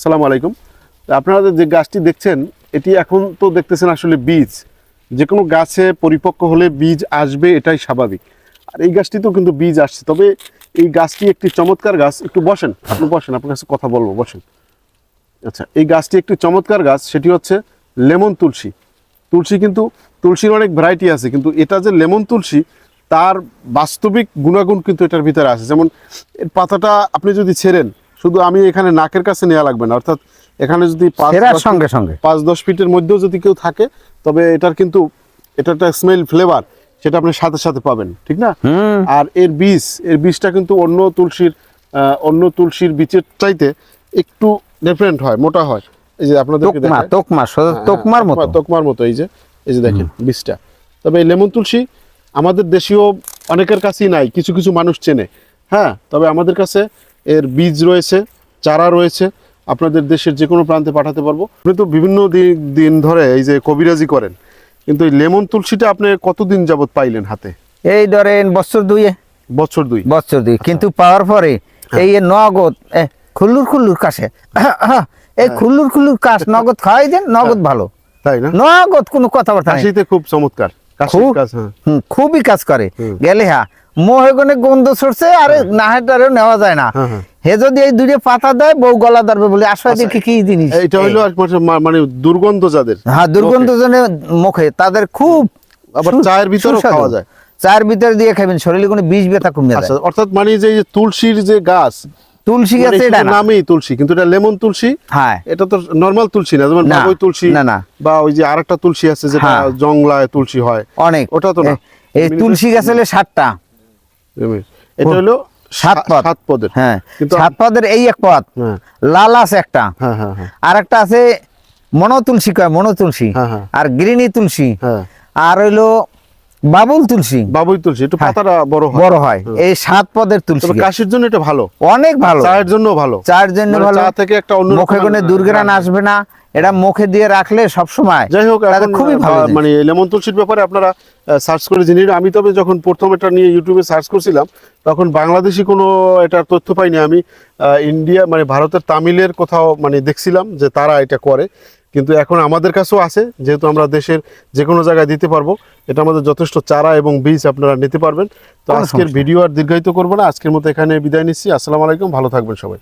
আসসালামু আলাইকুম। আপনারা যে গাছটি দেখছেন, এটি এখন তো দেখতেছেন আসলে বীজ। যে কোনো গাছে পরিপক্ক হলে বীজ আসবে, এটাই স্বাভাবিক। আর এই গাছটিতেও কিন্তু বীজ আসছে। তবে এই গাছটি একটি চমৎকার গাছ। একটু বসেন, আপনি বসেন, আপনার কাছে কথা বলব, বসেন। আচ্ছা এই গাছটি একটি চমৎকার গাছ, সেটি হচ্ছে লেমন তুলসী। তুলসী কিন্তু, তুলসীর অনেক ভ্যারাইটি আছে, কিন্তু এটা যে লেমন তুলসী, তার বাস্তবিক গুণাগুণ কিন্তু এটার ভিতরে আছে। যেমন, এর পাতাটা আপনি যদি ছেড়েন শুধু আমি এখানে নাকের কাছে নেওয়া লাগবে না। অর্থাৎ এখানে যদি সঙ্গে সঙ্গে। পাঁচ দশ ফিটের মধ্যেও যদি কেউ থাকে তবে এটার কিন্তু এটা একটা স্মেল ফ্লেভার সেটা আপনি সাথে সাথে পাবেন ঠিক না? আর এর বীজ এর বীজটা কিন্তু অন্য তুলসীর অন্য তুলসীর বীজের চাইতে একটু ডিফারেন্ট হয় মোটা হয়। এই যে আপনাদের তোকমা তোকমা তোকমার মতো। তোকমার মতো এই যে এই যে দেখেন বীজটা। তবে এই লেমন তুলসী আমাদের দেশীয় অনেকের কাছেই নাই কিছু কিছু মানুষ চেনে। হ্যাঁ তবে আমাদের কাছে এর বীজ রয়েছে চারা রয়েছে আপনাদের দেশের যে কোনো প্রান্তে পাঠাতে পারব। আপনি তো বিভিন্ন দিন ধরে এই যে কবিরাজি করেন কিন্তু এই লেমন তুলসীটা আপনি কতদিন যাবত পাইলেন হাতে? এই ধরেন বছর দুয়ে বছর দুই? বছর দুই কিন্তু পাওয়ার পরে এই নগদ খুল্লুর খুল্লুর কাশে। এই খুল্লুর খুল্লুর কাশ নগদ খাওয়াই দেন নগদ ভালো। তাই না? নগদ কোনো কথাবার্তা খুব চমৎকার হ্যাঁ। খুবই কাজ করে। গেলে হ্যাঁ মোহেগনে গন্ধ ছড়ছে আরে নাহেটারেও নেওয়া যায় না। হ্যাঁ, হ্যাঁ। হে যদি এই দুটো পাতা দেয় বউ গলা ধরবে বলে। আসলে দেখি কি জিনিস। এটা মা- মানে দুর্গন্ধ যাদের। হ্যাঁ দুর্গন্ধ জনে মুখে। তাদের খুব আবার চায়ের সুস্বাদু। খাওয়া যায়। চায়ের ভিতরে দিয়ে খাবেন শরীরে কোনো বিষ ব্যথা কমে আচ্ছা যায় অর্থাৎ মানে যে তুলসীর যে গাছ তুলসী মানে গাছে এটা নামেই তুলসী কিন্তু এটা লেমন তুলসী? হ্যাঁ। এটা তো নরমাল তুলসী না যেমন বাবুই তুলসী না, না। বা ওই যে আরেকটা তুলসী আছে যেটা হ্যাঁ। জংলায় তুলসী হয়। অনেক। ওটা তো না। এই তুলসী গাছ হলে সাতটা। এটা হলো সাত পদ। সাত পদের। হ্যাঁ সাত পদের এই এক পদ। হ্যাঁ। লাল আছে একটা। হ্যাঁ হ্যাঁ আর একটা আছে মনো তুলসী কয় মনো তুলসী। আর গ্রিনি তুলসী। হ্যাঁ। আর হইল বাবুল তুলসী। বাবুই তুলসী একটু হ্যাঁ। পাতাটা বড় হয়। বড় হয়। এই সাত পদের তুলসী। কাশির জন্য এটা ভালো। অনেক ভালো। চায়ের জন্য ভালো। চার জন্য মানে ভালো। চা থেকে একটা অন্য মুখে কোনো দুর্গরান আসবে না। এটা মুখে দিয়ে রাখলে সব সময় যাই হোক এখন খুবই ভালো মানে লেমন তুলসীর ব্যাপারে আপনারা সার্চ করে জেনে। আমি তবে যখন প্রথম এটা নিয়ে ইউটিউবে সার্চ করছিলাম তখন বাংলাদেশি কোনো এটার তথ্য পাইনি। আমি ইন্ডিয়া মানে ভারতের তামিলের কোথাও মানে দেখছিলাম যে তারা এটা করে। কিন্তু এখন আমাদের কাছেও আছে যেহেতু আমরা দেশের যে কোনো জায়গায় দিতে পারব এটা আমাদের যথেষ্ট চারা এবং বীজ আপনারা নিতে পারবেন। তো আজকের ভিডিও আর দীর্ঘায়িত করব না আজকের মতো এখানে বিদায় নিচ্ছি আসসালামু আলাইকুম ভালো থাকবেন সবাই।